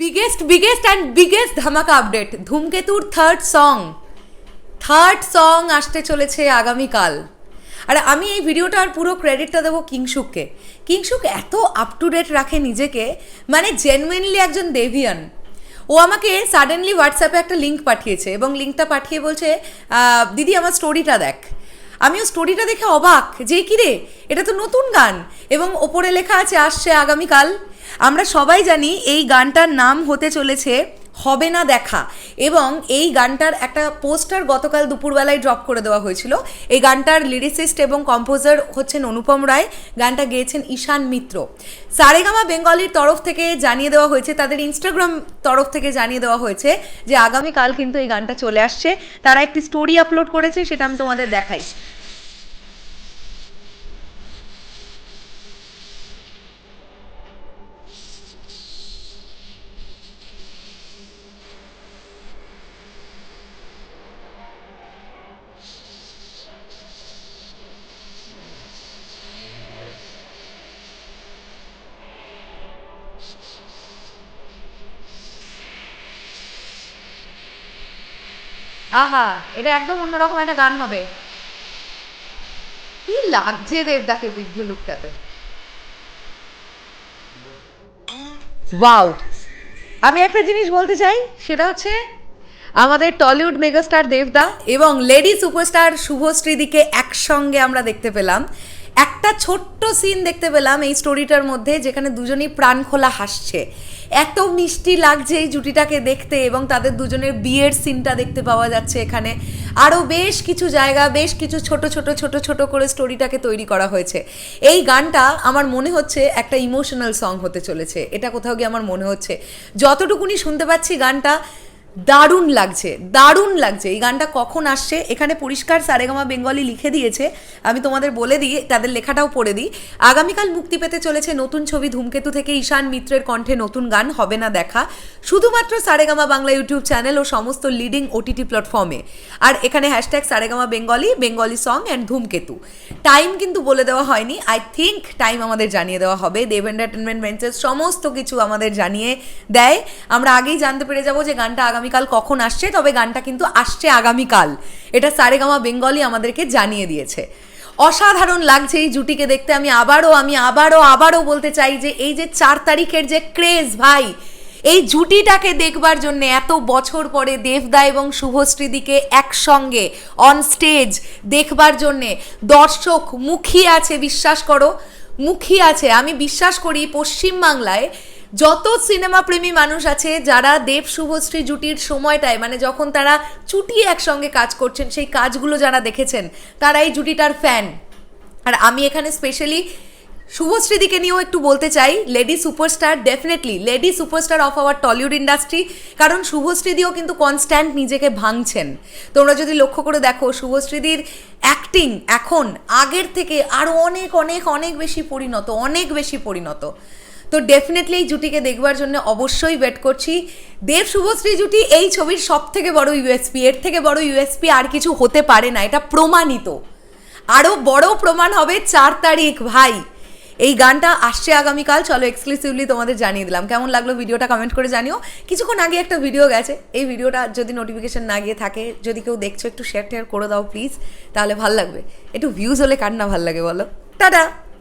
Biggest biggest and biggest ধামাকা update ধূমকেতুর third song third song আসতে চলেছে আগামীকাল। আর আমি এই ভিডিওটার পুরো ক্রেডিটটা দেবো কিংশুককে কিংশুক এত আপ টু ডেট রাখে নিজেকে মানে জেনুইনলি একজন দেভিয়ান ও আমাকে সাডেনলি হোয়াটসঅ্যাপে একটা লিঙ্ক পাঠিয়েছে এবং লিঙ্কটা পাঠিয়ে বলছে দিদি আমার স্টোরিটা দেখ। আমিও স্টোরিটা দেখে অবাক, যে কি রে? এটা তো নতুন গান। এবং ওপরে লেখা আছে, আসছে আগামীকাল। আমরা সবাই জানি এই গানটার নাম হতে চলেছে হবে না দেখা এবং এই গানটার একটা পোস্টার গতকাল দুপুরবেলায় ড্রপ করে দেওয়া হয়েছিল। এই গানটার লিরিসিস্ট এবং কম্পোজার হচ্ছেন অনুপম রায়, গানটা গেয়েছেন ঈশান মিত্র। সারেগামা বেঙ্গলির তরফ থেকে জানিয়ে দেওয়া হয়েছে, তাদের ইনস্টাগ্রাম তরফ থেকে জানিয়ে দেওয়া হয়েছে যে আগামীকাল কিন্তু এই গানটা চলে আসছে। তারা একটি স্টোরি আপলোড করেছে, সেটা আমি তোমাদের দেখাই। আহা এটা একদম অন্যরকম একটা গান হবে। কি লাগছে দেবদাকে বৃদ্ধ লুকটাতে? ওয়াও আমি একটা জিনিস বলতে চাই সেটা হচ্ছে আমাদের টলিউড মেগাস্টার দেবদা এবং লেডি সুপারস্টার শুভশ্রীদিকে একসঙ্গে আমরা দেখতে পেলাম। একটা ছোট্ট সিন দেখতে পেলাম এই স্টোরিটার মধ্যে, যেখানে দুজনেই প্রাণ খোলা হাসছে। এত মিষ্টি লাগছে এই জুটিটাকে দেখতে এবং তাদের দুজনের বিয়ের সিনটা দেখতে পাওয়া যাচ্ছে এখানে। আরও বেশ কিছু জায়গা, বেশ কিছু ছোট ছোট ছোট ছোট করে স্টোরিটাকে তৈরি করা হয়েছে। এই গানটা আমার মনে হচ্ছে একটা ইমোশনাল সং হতে চলেছে। এটা কোথাও গিয়ে আমার মনে হচ্ছে। যতটুকুনি শুনতে পাচ্ছি গানটা দারুণ লাগছে দারুণ লাগছে। এই গানটা কখন আসছে? এখানে পরিষ্কার সারেগামা বেঙ্গলি লিখে দিয়েছে। আমি তোমাদের বলে দিই, তাদের লেখাটাও পড়ে দিই। আগামীকাল মুক্তি পেতে চলেছে নতুন ছবি ধূমকেতু থেকে ঈশান মিত্রের কণ্ঠে নতুন গান, হবে না দেখা। শুধুমাত্র সারেগামা বাংলা ইউটিউব চ্যানেল ও সমস্ত লিডিং ওটিটি প্ল্যাটফর্মে আর এখানে hashtag Saregama Bengali Bengali song and Dhumketu. Time কিন্তু বলে দেওয়া হয়নি। আই থিঙ্ক টাইম আমাদের জানিয়ে দেওয়া হবে। দেব এন্টারটেনমেন্ট ভেঞ্চার্স সমস্ত কিছু আমাদের জানিয়ে দেয়। আমরা আগেই জানতে পেরে যাব যে গানটা আগামীকাল কখন আসছে, তবে গানটা কিন্তু আসছে আগামীকাল। এটা সারেগামা বেঙ্গলি আমাদেরকে জানিয়ে দিয়েছে। অসাধারণ লাগছে এই জুটিকে দেখতে। আমি আবারও আমি আবারও আবারও বলতে চাই যে এই যে চার তারিখের যে ক্রেজ ভাই, এই জুটিটাকে দেখবার জন্য এত বছর পরে দেবদা এবং শুভশ্রীদিকে একসঙ্গে অন স্টেজ দেখবার জন্যে দর্শক মুখিয়ে আছে, বিশ্বাস করো মুখিয়ে আছে। আমি বিশ্বাস করি পশ্চিমবাংলায় যত সিনেমা প্রেমী মানুষ আছে, যারা দেব শুভশ্রী জুটির সময়টায় মানে যখন তারা চুটি একসঙ্গে কাজ করছেন, সেই কাজগুলো যারা দেখেছেন, তারা এই জুটিটার ফ্যান আর আমি এখানে স্পেশালি শুভশ্রীদিকে নিয়েও একটু বলতে চাই lady superstar definitely lady superstar of our Tollywood industry কারণ শুভশ্রীদিও কিন্তু কনস্ট্যান্ট নিজেকে ভাঙছেন। তোমরা যদি লক্ষ্য করে দেখো শুভশ্রীদির অ্যাক্টিং এখন আগের থেকে আরও অনেক অনেক অনেক বেশি পরিণত, অনেক বেশি পরিণত। তো ডেফিনেটলি এই জুটিকে দেখবার জন্য অবশ্যই ওয়েট করছি। দেব শুভশ্রী জুটি, এই ছবির সব থেকে বড় ইউএসপি এর থেকে বড় ইউএসপি আর কিছু হতে পারে না, এটা প্রমাণিত। আরও বড় প্রমাণ হবে চার তারিখ, ভাই। এই গানটা আসছে আগামীকাল, চলো এক্সক্লুসিভলি তোমাদের জানিয়ে দিলাম। কেমন লাগল ভিডিওটা কমেন্ট করে জানিও। কিছুক্ষণ আগে একটা ভিডিও গেছে, এই ভিডিওটা যদি নোটিফিকেশন না গিয়ে থাকে, যদি কেউ দেখছ, একটু শেয়ার টেয়ার করে দাও প্লিজ তাহলে ভালো লাগবে। একটু ভিউজ হলে কার না ভালো লাগে বলো? টাটা!